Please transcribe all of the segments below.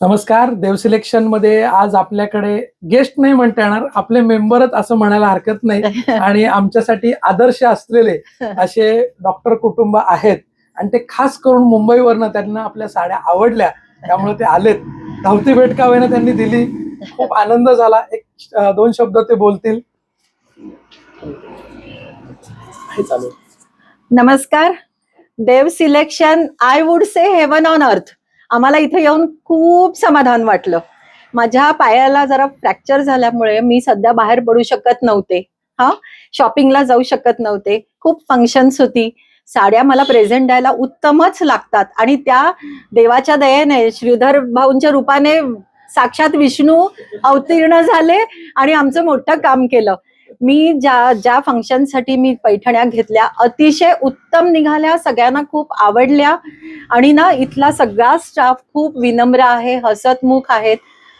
नमस्कार देव सिलेक्शनमध्ये आज आपल्याकडे गेस्ट नाही म्हणता येणार आपले मेंबरच असं म्हणायला हरकत नाही. आणि आमच्यासाठी आदर्श असलेले असे डॉक्टर कुटुंब आहेत. आणि ते खास करून मुंबईवरनं त्यांना आपल्या साड्या आवडल्या त्यामुळे ते आलेत. धावती भेट का होईना त्यांनी दिली. खूप आनंद झाला. एक दोन शब्द ते बोलतील. नमस्कार. Dev selection I would say heaven on earth आम्हाला इथे येऊन खूप समाधान वाटलं. माझ्या पायाला जरा फ्रॅक्चर झाल्यामुळे मी सध्या बाहेर पडू शकत नव्हते. हा? शॉपिंगला जाऊ शकत नव्हते. खूप फंक्शन्स होती. साड्या मला प्रेझेंट द्यायला उत्तमच लागतात. आणि त्या देवाच्या दयेने श्रीधर भाऊंच्या रूपाने साक्षात विष्णू अवतीर्ण झाले आणि आमचं मोठं काम केलं. मी ज्या ज्या फंक्शनसाठी मी पैठण्या घेतल्या अतिशय उत्तम निघाल्या सगळ्यांना खूप आवडल्या. आणि ना इथला सगळा स्टाफ खूप विनम्र आहे हसतमुख आहेत.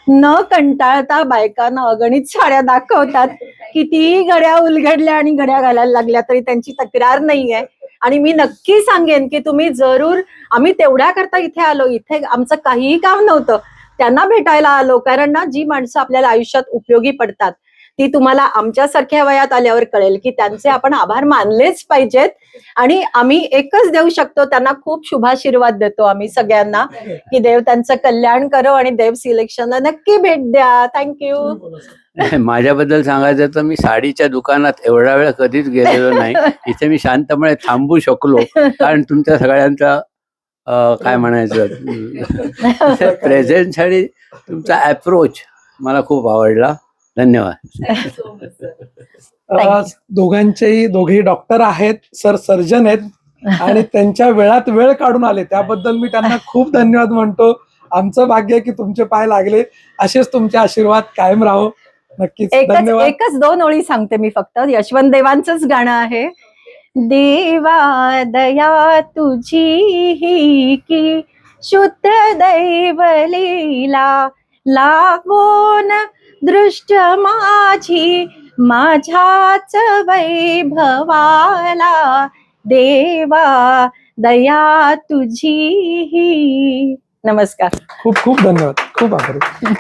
न कंटाळता बायकांना अगणित साड्या दाखवतात. कितीही घड्या उलगडल्या आणि घड्या घालायला लागल्या तरी त्यांची तक्रार नाहीये. आणि मी नक्की सांगेन की तुम्ही जरूर आम्ही तेवढ्या करता इथे आलो. इथे आमचं काहीही काम नव्हतं. त्यांना भेटायला आलो. कारण ना जी माणसं आपल्याला आयुष्यात उपयोगी पडतात. ती तुम्हाला आमच्यासारख्या वयात आल्यावर कळेल की त्यांचे आपण आभार मानलेच पाहिजेत. आणि आम्ही एकच देऊ शकतो त्यांना खूप शुभाशीर्वाद देतो आम्ही सगळ्यांना. की देव त्यांचं कल्याण करो आणि देव सिलेक्शनला नक्की भेट द्या. थँक्यू माझ्याबद्दल सांगायचं तर मी साडीच्या दुकानात एवढा वेळ कधीच गेलेलो नाही. इथे मी शांतपणे थांबू शकलो. कारण तुमच्या सगळ्यांचा काय म्हणायचं? प्रेझेंट आणि तुमचा अप्रोच मला खूप आवडला. धन्यवाद. दोघांचेही दोघेही डॉक्टर आहेत सर सर्जन आहेत आणि त्यांच्या वेळात वेळ काढून आले. त्याबद्दल मी त्यांना खूप धन्यवाद म्हणतो. आमचं भाग्य की तुमचे पाय लागले. असेच तुमचे आशीर्वाद कायम राहो. नक्कीच. एकच धन्यवाद. एकच दोन ओळी सांगते मी फक्त. यशवंत देवांचंच गाणं आहे. देवा दया तुझी ही की शुद्ध दैव लीला लागोन दृष्ट माझी माझ्याच वैभवाला. देवा दया तुझी ही नमस्कार. खूप खूप धन्यवाद. खूप आभारी.